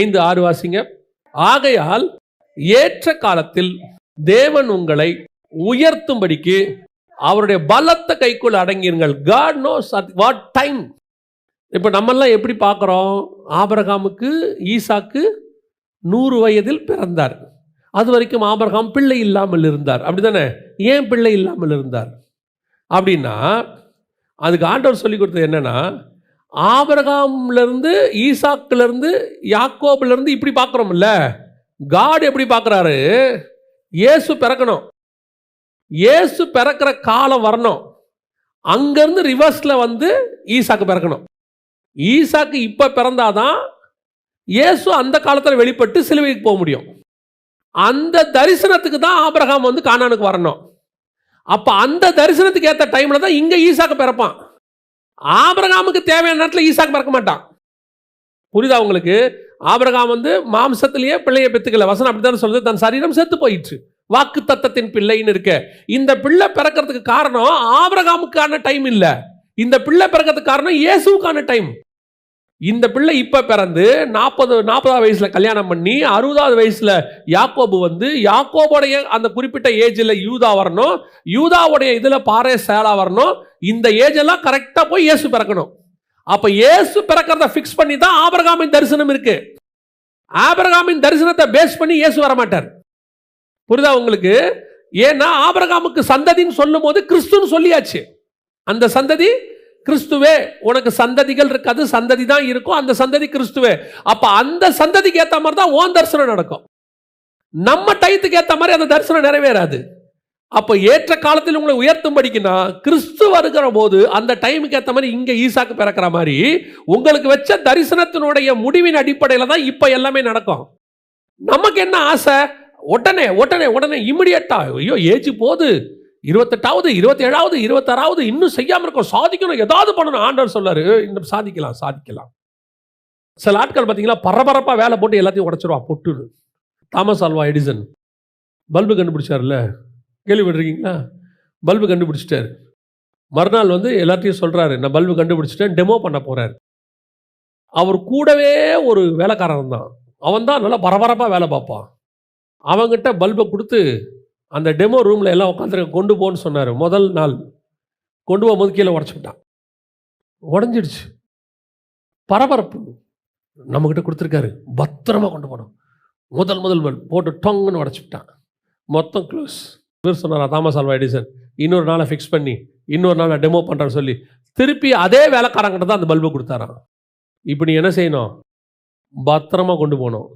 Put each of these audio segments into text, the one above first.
ஐந்து ஆறு வாசிங்க. ஆகையால் ஏற்ற காலத்தில் தேவன் உங்களை உயர்த்தும்படிக்கு அவருடைய பலத்த கைக்குள் அடங்கியிருங்கள். God knows at what time இப்போ நம்மெல்லாம் எப்படி பார்க்குறோம்? ஆபரகாமுக்கு ஈசாக்கு நூறு வயதில் பிறந்தார். அது வரைக்கும் ஆபரகாம் பிள்ளை இல்லாமல் இருந்தார். அப்படி தானே ஏன் பிள்ளை இல்லாமல் இருந்தார்? அப்படின்னா அதுக்கு ஆண்டவர் சொல்லி கொடுத்தது என்னென்னா ஆபரகாம்லேருந்து ஈசாக்கிலேருந்து யாக்கோபிலேருந்து இப்படி பார்க்குறோம்ல? காட் எப்படி பார்க்குறாரு? இயேசு பிறக்கணும். இயேசு பிறக்கிற காலம் வரணும். அங்கேருந்து ரிவர்ஸில் வந்து ஈசாக்கு பிறக்கணும். ஈசாக்கு இப்போ பிறந்தாதான் இயேசு அந்த காலத்தில் வெளிப்பட்டு சிலுவைக்கு போக முடியும். அந்த தரிசனத்துக்கு தான் ஆபிரகாம் வந்து கானானுக்கு வரணும். அப்போ அந்த தரிசனத்துக்கு ஏற்ற டைமில் தான் இங்கே ஈசாக்கு பிறப்பான். ஆபரகாமுக்கு தேவையான நேரத்தில் ஈசாக்கு பிறக்க மாட்டான். புரியுதா உங்களுக்கு? ஆபரகாம் வந்து மாம்சத்திலேயே பிள்ளையை பெற்றுக்கல வசனம் அப்படித்தான் சொல்லுது? தன் சரீரம் செத்து போயிடுச்சு வாக்கு தத்தத்தின் பிள்ளைன்னு இருக்க. இந்த பிள்ளை பிறக்கிறதுக்கு காரணம் ஆபரகாமுக்கான டைம் இல்லை. இந்த பிள்ளை பிறக்கிறதுக்கு காரணம் இயேசுவுக்கான டைம் இந்த பிள்ளை இப்போ பிறந்து நாற்பது நாற்பதாவது வயசில் கல்யாணம் பண்ணி அறுபதாவது வயசில் யாக்கோபு வந்து யாக்கோபுடைய அந்த குறிப்பிட்ட ஏஜில் யூதா வரணும் யூதாவுடைய இதில் பாறை சேலா வரணும் இந்த ஏஜ் எல்லாம் போய் இயேசு பிறக்கணும். அப்போ இயேசு பிறக்கிறத ஃபிக்ஸ் பண்ணி தான் ஆபரகாமின் தரிசனம் இருக்கு. ஆபரகாமின் தரிசனத்தை பேஸ் பண்ணி இயேசு வர மாட்டார் புரிதா உங்களுக்கு? ஏன்னா ஆபரகாமுக்கு சந்ததின்னு சொல்லும் போது கிறிஸ்துன்னு சொல்லியாச்சு. அந்த சந்ததி கிறிஸ்துவே உனக்கு சந்ததிகள் இருக்காது சந்ததி தான் இருக்கும் அந்த சந்ததி கிறிஸ்துவே. அப்ப அந்த சந்ததிக்கு ஏத்த மாதிரி தான் ஓன் தரிசனம் நடக்கும். நம்ம டயத்துக்கு ஏத்த மாதிரி அந்த தரிசனம் நிறைவேறாது. அப்போ ஏற்ற காலத்தில் உங்களை உயர்த்தும்படிக்குன்னா கிறிஸ்து வருகிற போது அந்த டைமுக்கு ஏற்ற மாதிரி இங்கே ஈசாக்கு பிறக்கிற மாதிரி உங்களுக்கு வச்ச தரிசனத்தினுடைய முடிவின் அடிப்படையில் தான் இப்போ எல்லாமே நடக்கும். நமக்கு என்ன ஆசை? உடனே உடனே உடனே இமிடியட்டா ஐயோ ஏஜ் போகுது. இருபத்தெட்டாவது இருபத்தேழாவது இருபத்தாறாவது இன்னும் செய்யாமல் இருக்கோம். சாதிக்கணும். ஏதாவது பண்ணணும். ஆண்டவர் சொல்லாரு. இன்னும் சாதிக்கலாம் சாதிக்கலாம். சில ஆட்கள் பார்த்தீங்கன்னா பரபரப்பாக வேலை போட்டு எல்லாத்தையும் உடச்சிருவா பொட்டுன்னு. Thomas Alva Edison. பல்பு கண்டுபிடிச்சார்ல. கேள்விப்பட்டிருக்கீங்களா? பல்பு கண்டுபிடிச்சிட்டாரு. மறுநாள் வந்து எல்லாத்தையும் சொல்கிறாரு நான் பல்பு கண்டுபிடிச்சிட்டேன். டெமோ பண்ண போகிறார் அவர் கூடவே ஒரு வேலைக்காரன் தான். அவன் தான் நல்லா பரபரப்பாக வேலை பார்ப்பான். அவங்ககிட்ட பல்பை கொடுத்து அந்த டெமோ ரூமில் எல்லாம் உட்காந்துருக்க கொண்டு போன்னு சொன்னார். முதல் நாள். கொண்டு போகும்போது கீழே உடச்சுக்கிட்டான். உடஞ்சிடுச்சு. பரபரப்பு. நம்மக்கிட்ட கொடுத்துருக்காரு. பத்திரமா கொண்டு போனோம். முதல் முதல் பல்ப் போட்டு டொங்குன்னு உடச்சுக்கிட்டான். மொத்தம் க்ளோஸ் இவர் சொன்னார் தாமஸ் ஆல்வா எடிசன் இன்னொரு நாளை ஃபிக்ஸ் பண்ணி இன்னொரு நாள் நான் டெமோ பண்ணுறேன்னு சொல்லி திருப்பி அதே வேலைக்காரங்கிட்ட தான் அந்த பல்பு கொடுத்தாராம். இப்போ நீ என்ன செய்யணும்? பத்திரமா கொண்டு போகணும்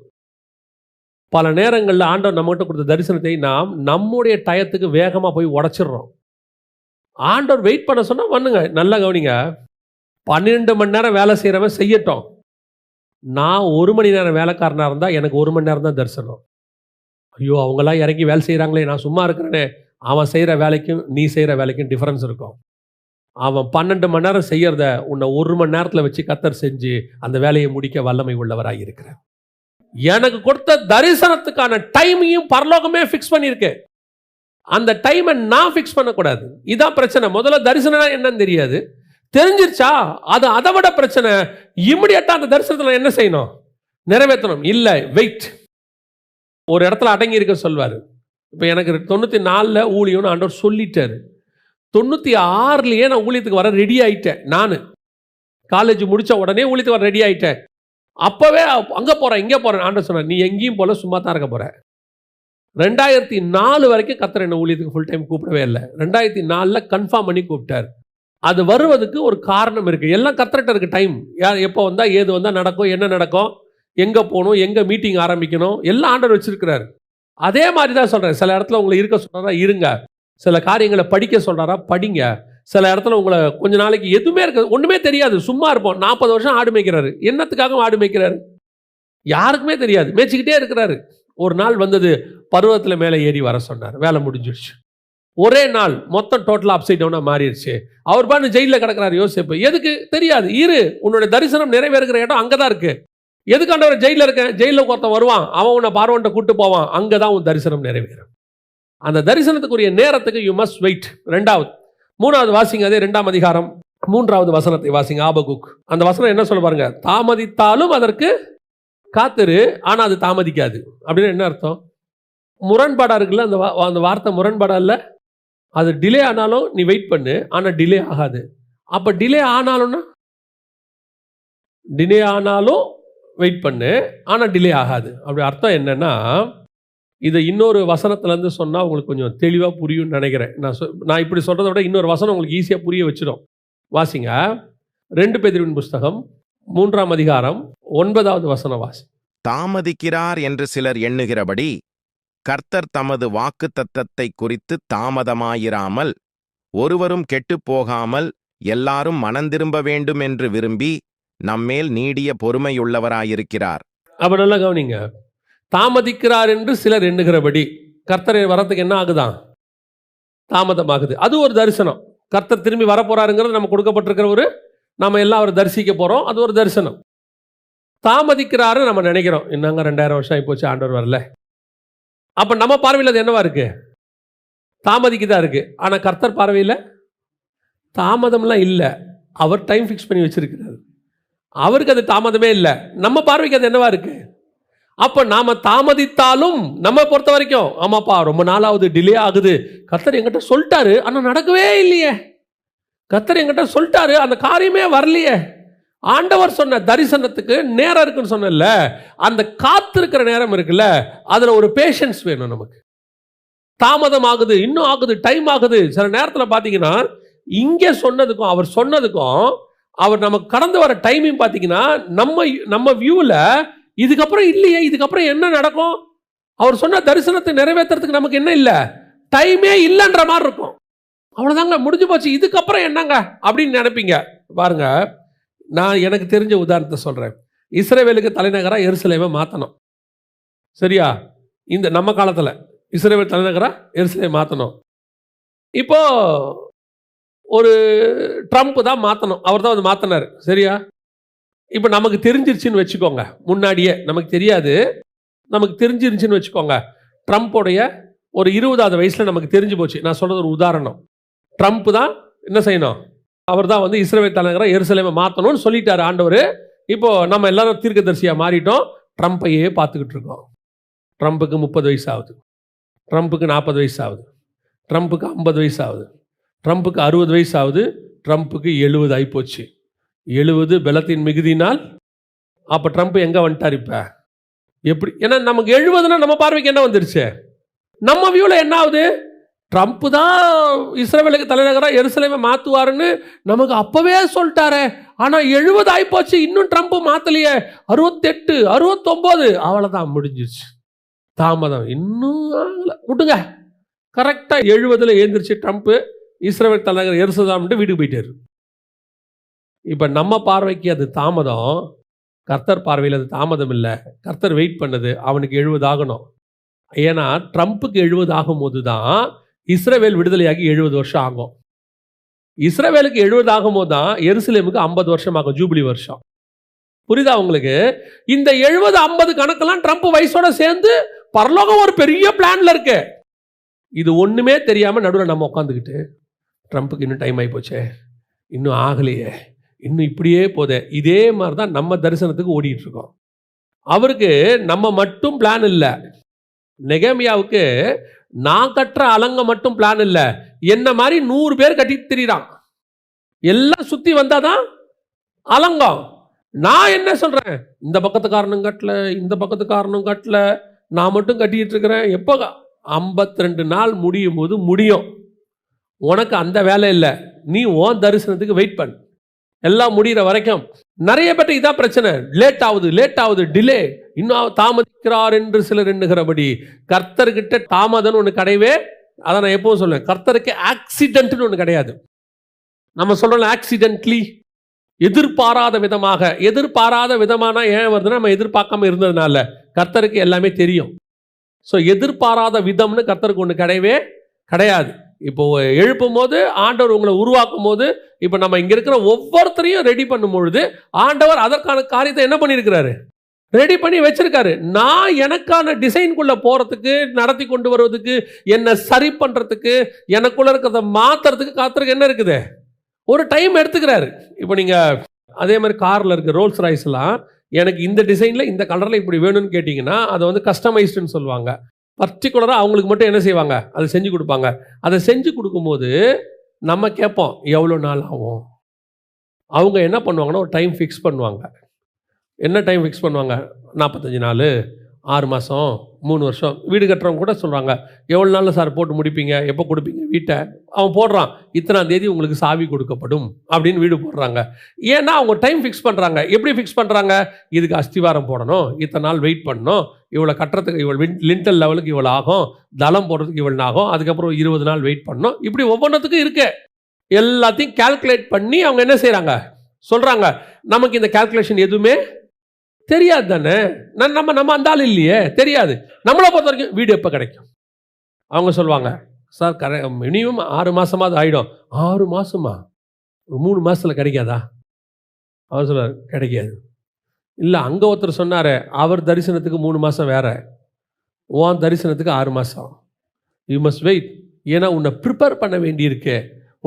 பல நேரங்களில் ஆண்டவர் நம்மகிட்ட கொடுத்த தரிசனத்தை நாம் நம்முடைய டயத்துக்கு வேகமாக போய் உடச்சிடுறோம். ஆண்டவர் வெயிட் பண்ண சொன்னால் பண்ணுங்க. நல்லா கவனிங்க. பன்னிரெண்டு மணி நேரம் வேலை செய்கிறவன் செய்யட்டும். நான் ஒரு மணி நேரம் வேலைக்காரனாக இருந்தால் எனக்கு ஒரு மணி நேரம் தான் தரிசனம். ஐயோ அவங்களாம் இறங்கி வேலை செய்கிறாங்களே நான் சும்மா இருக்கிறேனே. அவன் செய்கிற வேலைக்கும் நீ செய்கிற வேலைக்கும் டிஃப்ரென்ஸ் இருக்கும். அவன் பன்னெண்டு மணி நேரம் செய்யறத உன்னை ஒரு மணி நேரத்தில் வச்சு கத்தர் செஞ்சு அந்த வேலையை முடிக்க வல்லமை உள்ளவராக இருக்கிறேன் எனக்கு கொடுத்த தரிசனத்துக்கான டைமையும் பரலோகமே ஃபிக்ஸ் பண்ணியிருக்கு. அந்த டைமை நான் ஃபிக்ஸ் பண்ணக்கூடாது. இதான் பிரச்சனை. முதல்ல தரிசனம் என்னன்னு தெரியாது. தெரிஞ்சிருச்சா? அது அதை விட பிரச்சனை. இம்மிடியட்டாக அந்த தரிசனத்தில் என்ன செய்யணும்? நிறைவேற்றணும். இல்லை வெயிட் ஒரு இடத்துல அடங்கி இருக்க சொல்வார். இப்போ எனக்கு தொண்ணூற்றி நாலில் ஊழியம்னு ஆண்டவர் சொல்லிட்டாரு. தொண்ணூற்றி ஆறுலேயே நான் ஊழியத்துக்கு வர ரெடி ஆயிட்டேன். நான். காலேஜ் முடித்த உடனே ஊழியத்துக்கு வர ரெடி ஆயிட்டேன். அப்போவே அங்கே போகிறேன் இங்கே போகிறேன் ஆண்டர் சொன்னார் நீ எங்கேயும் போல சும்மா தான் இருக்க போகிற ரெண்டாயிரத்தி நாலு வரைக்கும் கத்தர் என்ன ஊழியத்துக்கு ஃபுல் டைம் கூப்பிடவே இல்லை. ரெண்டாயிரத்தி நாலில் கன்ஃபார்ம் பண்ணி கூப்பிட்டார். அது வருவதுக்கு ஒரு காரணம் இருக்குது எல்லாம் கத்திரட்ட இருக்குது டைம் யார் எப்போ வந்தால் ஏது வந்தால் நடக்கும் என்ன நடக்கும் எங்கே போகணும் எங்கே மீட்டிங் ஆரம்பிக்கணும் எல்லாம் ஆண்டவர் வச்சிருக்கிறாரு. அதே மாதிரி தான் சொல்கிறேன் சில இடத்துல உங்களை இருக்க சொல்கிறாரா இருங்க. சில காரியங்களை படிக்க சொல்கிறாரா படிங்க. சில இடத்துல உங்களை கொஞ்ச நாளைக்கு எதுவுமே இருக்காது ஒன்றுமே தெரியாது. சும்மா இருப்போம். நாற்பது வருஷம் ஆடு மேய்க்கிறாரு. என்னத்துக்காக ஆடு மேய்க்கிறாரு? யாருக்குமே தெரியாது. மேய்ச்சிக்கிட்டே இருக்கிறாரு. ஒரு நாள் வந்தது பருவத்தில் மேலே ஏறி வர சொன்னார். வேலை முடிஞ்சிருச்சு. ஒரே நாள் மொத்தம் டோட்டலாக அப்சைட் டவுனாக மாறிடுச்சு. அவர் பாட்டு ஜெயிலில் கிடக்கிறாரு யோசிப்பு. எதுக்கு? தெரியாது. இரு உன்னோட தரிசனம் நிறைவேறுகிற இடம் அங்கே தான் இருக்குது எதுக்காண்டவர் ஜெயிலில் இருக்கேன்? ஜெயிலில் ஒருத்தன் வருவான். அவன் உன்னை பார்வன்ட்ட கூட்டு போவான். அங்கே தான் உன் தரிசனம் நிறைவேறும். அந்த தரிசனத்துக்குரிய நேரத்துக்கு யூ மஸ்ட் வெயிட் ரெண்டாவது மூணாவது வாசிங்க அதே ரெண்டாம் அதிகாரம். மூன்றாவது வசனத்தை வாசிங்க ஆபகுக். அந்த வசனம் என்ன சொல்ல பாருங்க? தாமதித்தாலும் அதற்கு காத்துரு ஆனால் அது தாமதிக்காது. அப்படின்னு என்ன அர்த்தம்? முரண்பாடாக இருக்குல்ல அந்த வா- அந்த வார்த்தை முரண்பாடாக இல்லை? அது டிலே ஆனாலும் நீ வெயிட் பண்ணு ஆனால் டிலே ஆகாது. அப்போ டிலே ஆனாலும்னா? டிலே ஆனாலும் வெயிட் பண்ணு ஆனால் டிலே ஆகாது. அப்படி அர்த்தம் என்னன்னா இதை இன்னொரு வசனத்துல இருந்து சொன்னா உங்களுக்கு கொஞ்சம் தெளிவா புரியும்னு நினைக்கிறேன். நான் சொ- நான் இப்படி சொல்றதை விட இன்னொரு வசனம் உங்களுக்கு ஈஸியா புரிய வச்சிடும். வாசிங்க. ரெண்டு பேதிரின் புஸ்தகம் மூன்றாம் அதிகாரம் ஒன்பதாவது வசனம் வாசி. தாமதிக்கிறார் என்று சிலர் எண்ணுகிறபடி கர்த்தர் தமது வாக்குத்தத்தத்தை குறித்து தாமதமாயிராமல் ஒருவரும் போகாமல் எல்லாரும் மனந்திரும்ப வேண்டும் என்று விரும்பி நம்மேல் நீடிய பொறுமையுள்ளவராயிருக்கிறார். அப்ப நல்லா கவனிங்க. தாமதிக்கிறார் என்று சிலர் எண்ணுகிறபடி கர்த்தர் வரத்துக்கு என்ன ஆகுதான் தாமதமாகுது. அது ஒரு தரிசனம். கர்த்தர் திரும்பி வரப்போறாருங்கிறது நம்ம கொடுக்கப்பட்டிருக்கிற ஒரு நம்ம எல்லாம் அவர் தரிசிக்க போகிறோம் அது ஒரு தரிசனம். தாமதிக்கிறாரு நம்ம நினைக்கிறோம். என்னங்க ரெண்டாயிரம் வருஷம் ஆகி போச்சு ஆண்டவர் வரல. அப்போ நம்ம பார்வையில் அது என்னவா இருக்கு? தான் இருக்கு. ஆனால் கர்த்தர் பார்வையில் தாமதம்லாம் இல்லை. அவர் டைம் ஃபிக்ஸ் பண்ணி வச்சிருக்கிறார். அவருக்கு அது தாமதமே இல்லை. நம்ம பார்வைக்கு அது என்னவா இருக்குது அப்போ நாம் தாமதித்தாலும் நம்ம பொறுத்த வரைக்கும் ஆமாப்பா ரொம்ப நாளாவது டிலே ஆகுது. கத்தர் என்கிட்ட சொல்லிட்டாரு ஆனால் நடக்கவே இல்லையே. கத்தர் என்கிட்ட சொல்லிட்டாரு அந்த காரியமே வரலையே. ஆண்டவர் சொன்ன தரிசனத்துக்கு நேரம் இருக்குன்னு சொன்னல அந்த காத்திருக்கிற நேரம் இருக்குல்ல அதில் ஒரு பேஷன்ஸ் வேணும் நமக்கு. தாமதம் ஆகுது இன்னும் ஆகுது டைம் ஆகுது. சில நேரத்தில் பார்த்தீங்கன்னா இங்கே சொன்னதுக்கும் அவர் சொன்னதுக்கும் அவர் நமக்கு கடந்து வர டைமிங் பார்த்தீங்கன்னா நம்ம நம்ம வியூவில் இதுக்கப்புறம் இல்லையே இதுக்கப்புறம் என்ன நடக்கும்? அவர் சொன்ன தரிசனத்தை நிறைவேற்றுறதுக்கு நமக்கு என்ன இல்லை? டைமே இல்லைன்ற மாதிரி இருக்கும். அவ்வளோதாங்க முடிஞ்சு போச்சு. இதுக்கப்புறம் என்னங்க அப்படின்னு நினைப்பீங்க. பாருங்க நான் எனக்கு தெரிஞ்ச உதாரணத்தை சொல்கிறேன் இஸ்ரேவேலுக்கு தலைநகராக எருசலேமை மாற்றணும் சரியா? இந்த நம்ம காலத்தில் இஸ்ரேவேல் தலைநகராக எருசலேமை மாற்றணும் இப்போது ஒரு ட்ரம்ப் தான் மாற்றணும் அவர் தான் வந்து மாற்றினார் சரியா? இப்போ நமக்கு தெரிஞ்சிருச்சுன்னு வச்சுக்கோங்க. முன்னாடியே நமக்கு தெரியாது. நமக்கு தெரிஞ்சிருச்சுன்னு வச்சுக்கோங்க. ட்ரம்ப்போடைய ஒரு இருபதாவது வயசில் நமக்கு தெரிஞ்சு போச்சு. நான் சொல்கிறது ஒரு உதாரணம். ட்ரம்ப் தான் என்ன செய்யணும்? அவர் தான் வந்து இஸ்ரேல் தலைநகரை எருசலேமை மாற்றணும்னு சொல்லிட்டாரு ஆண்டவர். இப்போ நம்ம எல்லாரும் தீர்க்கதரிசியாக மாறிட்டோம். ட்ரம்ப்பையே பார்த்துக்கிட்டு இருக்கோம். ட்ரம்ப்புக்கு முப்பது வயசு ஆகுது. ட்ரம்ப்புக்கு நாற்பது வயசு ஆகுது. ட்ரம்ப்புக்கு ஐம்பது வயசு ஆகுது. ட்ரம்ப்புக்கு அறுபது வயசு ஆகுது. ட்ரம்ப்புக்கு எழுபது ஆகிப்போச்சு எழுபது பலத்தின் மிகுதினால் அப்போ ட்ரம்ப் எங்கே வந்துட்டார் இப்போ? எப்படி? ஏன்னா நமக்கு எழுபதுன்னா நம்ம பார்வைக்கு என்ன வந்துருச்சு? நம்ம வியூவில் என்ன ஆகுது? ட்ரம்ப் தான் இஸ்ரேலுக்கு தலைநகராக எருசலேமை மாற்றுவாருன்னு நமக்கு அப்போவே சொல்லிட்டாரு. ஆனால் எழுபது ஆகிப்போச்சு இன்னும் ட்ரம்ப் மாற்றலையே அறுபத்தெட்டு அறுபத்தொம்போது அவ்வளோதான் முடிஞ்சிச்சு தாமதம். இன்னும் விட்டுங்க கரெக்டாக எழுபதில் எழுந்திரிச்சு ட்ரம்ப்பு இஸ்ரேல் தலைநகர் எருசலாம்ட்டு வீட்டுக்கு போயிட்டாரு. இப்போ நம்ம பார்வைக்கு அது தாமதம். கர்த்தர் பார்வையில் அது தாமதம் இல்லை கர்த்தர் வெயிட் பண்ணது அவனுக்கு எழுபது ஆகணும். ஏன்னா ட்ரம்ப்புக்கு எழுபது ஆகும்போது தான் இஸ்ரேவேல் விடுதலையாகி எழுபது வருஷம் ஆகும். இஸ்ரேவேலுக்கு எழுபது ஆகும்போது தான் எருசலேமுக்கு ஐம்பது வருஷம் ஆகும் ஜூபிலி வருஷம். புரியுதா உங்களுக்கு? இந்த எழுபது ஐம்பது கணக்கெல்லாம் ட்ரம்ப் வயசோட சேர்ந்து பரலோகம் ஒரு பெரிய பிளான்ல இருக்கு. இது ஒன்றுமே தெரியாமல் நடுவில் நம்ம உட்காந்துக்கிட்டு ட்ரம்ப்புக்கு இன்னும் டைம் ஆகி போச்சே இன்னும் ஆகலையே. இன்னும் இப்படியே போதே. இதே மாதிரி தான் நம்ம தரிசனத்துக்கு ஓடிட்டு இருக்கோம் அவருக்கு நம்ம மட்டும் பிளான் இல்லை. நெகமியாவுக்கு நான் கட்டுற அலங்க மட்டும் பிளான் இல்லை. என்ன மாதிரி நூறு பேர் கட்டிட்டு திரியிறான். எல்லாம் சுத்தி வந்தாதான் அலங்கம். நான் என்ன சொல்றேன்? இந்த பக்கத்துக்காரனும் கட்டல இந்த பக்கத்துக்காரனும் கட்டல. நான் மட்டும் கட்டிட்டு இருக்கிறேன். எப்போ ஐம்பத்தி ரெண்டு நாள் முடியும் போது முடியும். உனக்கு அந்த வேலை இல்லை. நீ உன் தரிசனத்துக்கு வெயிட் பண்ணு. எல்லாம் முடிகிற வரைக்கும் நிறைய பேர்ட்ட இதான் பிரச்சனை. லேட் ஆகுது லேட் ஆகுது டிலே இன்னும் தாமதிக்கிறார் என்று சிலர் எண்ணுகிறபடி கர்த்தர்கிட்ட தாமதம்னு ஒன்று கிடையவே அதை நான் எப்பவும் சொல்லுவேன் கர்த்தருக்கு ஆக்சிடென்ட்னு ஒன்று கிடையாது. நம்ம சொல்கிறோம் ஆக்சிடென்ட்லி எதிர்பாராத விதமாக. எதிர்பாராத விதமானா ஏன் வருதுன்னா நம்ம எதிர்பார்க்காம இருந்ததுனால. கர்த்தருக்கு எல்லாமே தெரியும். ஸோ எதிர்பாராத விதம்னு கர்த்தருக்கு ஒன்று கிடையவே கிடையாது. இப்போ எழுப்பும் போது ஆண்டவர் உங்களை உருவாக்கும் போது இப்போ நம்ம இங்கே இருக்கிற ஒவ்வொருத்தரையும் ரெடி பண்ணும் பொழுது ஆண்டவர் அதற்கான காரியத்தை என்ன பண்ணியிருக்கிறாரு? ரெடி பண்ணி வச்சிருக்காரு. நான் எனக்கான டிசைன்குள்ளே போகிறதுக்கு நடத்தி கொண்டு வருவதுக்கு என்னை சரி பண்ணுறதுக்கு எனக்குள்ள இருக்கிறத மாத்துறதுக்கு காத்துறதுக்கு என்ன இருக்குது? ஒரு டைம் எடுத்துக்கிறாரு. இப்போ நீங்கள் அதே மாதிரி காரில் இருக்க ரோல்ஸ் ராய்ஸ்லாம் எனக்கு இந்த டிசைனில் இந்த கலரில் இப்படி வேணும்னு கேட்டிங்கன்னா அதை வந்து கஸ்டமைஸ்டுன்னு சொல்லுவாங்க. பர்டிகுலராக அவங்களுக்கு மட்டும் என்ன செய்வாங்க? அதை செஞ்சு கொடுப்பாங்க. அதை செஞ்சு கொடுக்கும்போது நம்ம கேட்போம் எவ்வளோ நாள் ஆகும்? அவங்க என்ன பண்ணுவாங்கன்னா ஒரு டைம் ஃபிக்ஸ் பண்ணுவாங்க. என்ன டைம் ஃபிக்ஸ் பண்ணுவாங்க? நாற்பத்தஞ்சு நாள் ஆறு மாதம் மூணு வருஷம். வீடு கட்டுறவங்க கூட சொல்கிறாங்க எவ்வளோ நாளில் சார் போட்டு முடிப்பீங்க? எப்போ கொடுப்பீங்க வீட்டை? அவன் போடுறான் இத்தனாம் தேதி உங்களுக்கு சாவி கொடுக்கப்படும் அப்படின்னு வீடு போடுறாங்க. ஏன்னா அவங்க டைம் ஃபிக்ஸ் பண்ணுறாங்க எப்படி ஃபிக்ஸ் பண்ணுறாங்க இதுக்கு அஸ்திவாரம் போடணும் இத்தனை நாள் வெயிட் பண்ணணும் இவ்வளோ கட்டுறதுக்கு இவ்வளோ லிண்டல் லெவலுக்கு இவ்வளோ ஆகும். தளம் போடுறதுக்கு இவ்வளோ ஆகும். அதுக்கப்புறம் இருபது நாள் வெயிட் பண்ணோம் இப்படி ஒவ்வொன்றத்துக்கும் இருக்கு. எல்லாத்தையும் கேல்குலேட் பண்ணி அவங்க என்ன செய்கிறாங்க சொல்கிறாங்க நமக்கு இந்த கால்குலேஷன் எதுவுமே தெரியாது தானே? நான் நம்ம நம்ம அந்த ஆள் இல்லையே. தெரியாது. நம்மளை பொறுத்த வரைக்கும் வீடு எப்போ கிடைக்கும்? அவங்க சொல்லுவாங்க சார் கரெ மினிமம் ஆறு மாதமாவது ஆகிடும் ஆறு மாதமா ஒரு மூணு மாதத்தில் கிடைக்காதா? அவர் சொல்றார் கிடைக்காது. இல்லை அங்கே ஒருத்தர் சொன்னார் அவர் தரிசனத்துக்கு மூணு மாதம் வேற. உன் தரிசனத்துக்கு ஆறு மாதம் யூ மஸ்ட் வெயிட் ஏன்னா உன்னை ப்ரிப்பேர் பண்ண வேண்டியிருக்கு.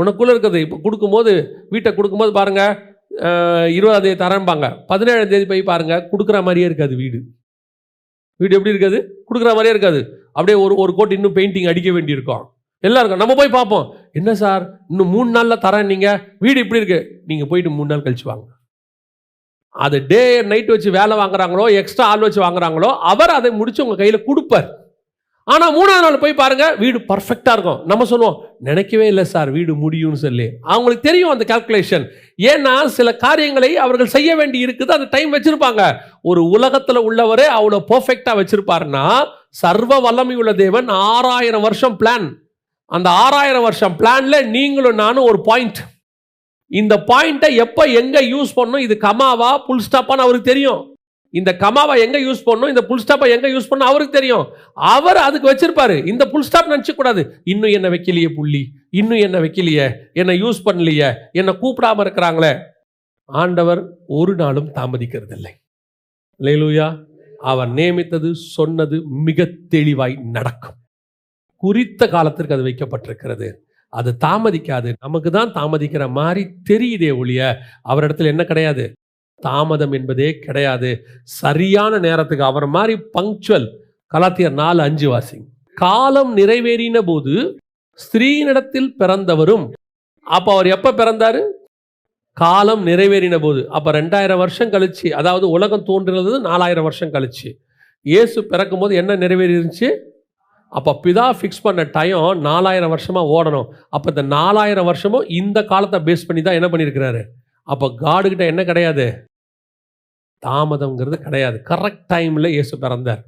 உனக்குள்ளே இருக்கிறது இப்போ கொடுக்கும்போது வீட்டை கொடுக்கும்போது பாருங்கள் இருபதாம் தேதி தரம்பாங்க பதினேழாம் தேதி போய் பாருங்கள் கொடுக்குற மாதிரியே இருக்காது வீடு. வீடு எப்படி இருக்காது? கொடுக்குற மாதிரியே இருக்காது. அப்படியே ஒரு ஒரு கோட் இன்னும் பெயிண்டிங் அடிக்க வேண்டியிருக்கும். எல்லாம் இருக்கும் நம்ம போய் பார்ப்போம். என்ன சார் இன்னும் மூணு நாளில் தரேன் நீங்கள் வீடு இப்படி இருக்கு? நீங்கள் போயிட்டு மூணு நாள் கழிச்சு வாங்க. அது டே நைட் வச்சு வேலை வாங்குறாங்களோ எக்ஸ்ட்ரா ஆள் வச்சு வாங்குறாங்களோ அவர் அதை முடிச்சு உங்கள் கையில் கொடுப்பார். ஆனால் மூணாவது நாள் போய் பாருங்க வீடு பர்ஃபெக்டாக இருக்கும். நம்ம சொல்லுவோம் நினைக்கவே இல்லை சார் வீடு முடியும்னு சொல்லி. அவங்களுக்கு தெரியும் அந்த கால்குலேஷன் ஏன்னா சில காரியங்களை அவர்கள் செய்ய வேண்டி இருக்குது அந்த டைம் வச்சிருப்பாங்க. ஒரு உலகத்தில் உள்ளவரே அவ்வளோ பர்ஃபெக்டாக வச்சிருப்பாருன்னா சர்வ வல்லமை உள்ள தேவன் ஆறாயிரம் வருஷம் பிளான் அந்த ஆறாயிரம் வருஷம் பிளான்ல நீங்களும் நானும் ஒரு பாயிண்ட் இந்த பாயிண்ட்டை எப்போ எங்கே யூஸ் பண்ணணும்? இது கமாவா? புல் ஸ்டாப்பான்னு அவருக்கு தெரியும். இந்த கமாவை எங்கே யூஸ் பண்ணணும்? இந்த புல் ஸ்டாப்பை எங்கே யூஸ் பண்ணணும்? அவருக்கு தெரியும். அவர் அதுக்கு வச்சிருப்பாரு. இந்த புல் ஸ்டாப் நினச்ச இன்னும் என்ன வைக்கலையே புள்ளி? இன்னும் என்ன வைக்கலையே? என்னை யூஸ் பண்ணலையே? என்னை கூப்பிடாம இருக்கிறாங்களே? ஆண்டவர் ஒரு நாளும் தாமதிக்கிறது இல்லை லேலூயா அவர் நியமித்தது சொன்னது மிக தெளிவாய் நடக்கும். குறித்த காலத்திற்கு அது வைக்கப்பட்டிருக்கிறது. அது தாமதிக்காது. நமக்கு தான் தாமதிக்கிற மாதிரி தெரியுதே ஒழிய அவரிடத்துல என்ன கிடையாது? தாமதம் என்பதே கிடையாது. சரியான நேரத்துக்கு அவர் மாதிரி பங்க்சுவல் கலாத்தியர் நாலு அஞ்சு வாசிங் காலம் நிறைவேறின போது ஸ்திரீனிடத்தில் பிறந்தவரும் அப்போ அவர் எப்போ பிறந்தாரு? காலம் நிறைவேறின போது. அப்போ ரெண்டாயிரம் வருஷம் கழிச்சு அதாவது உலகம் தோன்றினது நாலாயிரம் வருஷம் கழிச்சு. இயேசு பிறக்கும் போது என்ன நிறைவேறிருந்துச்சு? அப்போ பிதா ஃபிக்ஸ் பண்ண டைம் நாலாயிரம் வருஷமாக ஓடணும். அப்போ இந்த நாலாயிரம் வருஷமும் இந்த காலத்தை பேஸ் பண்ணி தான் என்ன பண்ணியிருக்கிறாரு அப்போ காடுகிட்ட என்ன கிடையாது? தாமதம்ங்கிறது கிடையாது. கரெக்ட் டைமில் இயேசு பிறந்தார்.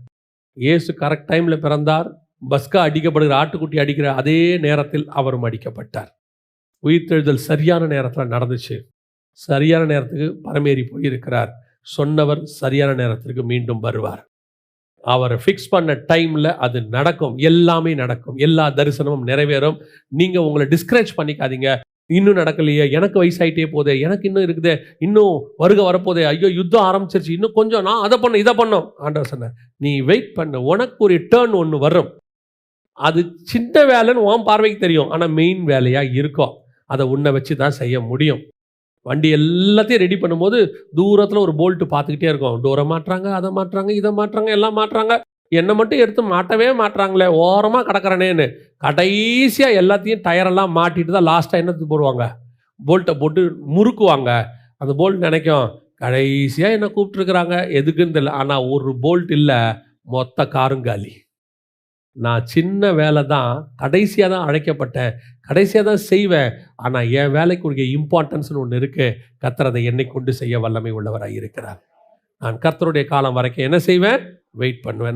இயேசு கரெக்ட் டைமில் பிறந்தார். பஸ்கா அடிக்கப்படுகிற ஆட்டுக்குட்டி அடிக்கிற அதே நேரத்தில் அவரும் அடிக்கப்பட்டார். உயிர்த்தெழுதல் சரியான நேரத்தில் நடந்துச்சு. சரியான நேரத்துக்கு பரமேறி போயிருக்கிறார். சொன்னவர் சரியான நேரத்திற்கு மீண்டும் வருவார். அவரை ஃபிக்ஸ் பண்ண டைமில் அது நடக்கும். எல்லாமே நடக்கும். எல்லா தரிசனமும் நிறைவேறும். நீங்கள் உங்களை டிஸ்கரேஜ் பண்ணிக்காதீங்க. இன்னும் நடக்கலையே. எனக்கு வயசாயிட்டே போதே. எனக்கு இன்னும் இருக்குதே. இன்னும் வருக வரப்போதே. ஐயோ யுத்தம் ஆரம்பிச்சிருச்சு. இன்னும் கொஞ்சம் நான் அதை பண்ண இதை பண்ணோம் ஆண்டவர் சொன்ன நீ வெயிட் பண்ண. உனக்கு ஒரு டேர்ன் ஒன்று வரும். அது சின்ன வேலைன்னு உன் பார்வைக்கு தெரியும். ஆனால் மெயின் வேலையாக இருக்கும். அதை உன்னை வச்சு தான் செய்ய முடியும். வண்டி எல்லாத்தையும் ரெடி பண்ணும்போது தூரத்தில் ஒரு போல்ட்டு பார்த்துக்கிட்டே இருக்கும். டோரை மாட்டுறாங்க அதை மாட்டுறாங்க இதை மாட்டுறாங்க எல்லாம் மாட்டுறாங்க. என்னை மட்டும் எடுத்து மாட்டவே மாட்டுறாங்களே ஓரமாக கிடக்கிறனேன்னு. கடைசியாக எல்லாத்தையும் டயரெல்லாம் மாட்டிட்டு தான் லாஸ்ட்டாக என்னத்துக்கு போடுவாங்க? போல்ட்டை போட்டு முறுக்குவாங்க. அந்த போல்ட் நினைக்கும் கடைசியாக என்ன கூப்பிட்ருக்குறாங்க எதுக்குன்னு தெரியல. ஆனால் ஒரு போல்ட் இல்லை மொத்த காரும் காலி. நான் சின்ன வேலை தான் கடைசியாக தான் அழைக்கப்பட்டேன். கடைசியாக தான் செய்வேன். ஆனால் என் வேலைக்கு உரிய இம்பார்ட்டன்ஸ்னு ஒன்று இருக்குது கத்தர் அதை என்னை கொண்டு செய்ய வல்லமை உள்ளவராக இருக்கிறார். நான் கர்த்தருடைய காலம் வரைக்கும் என்ன செய்வேன்? வெயிட் பண்ணுவேன்.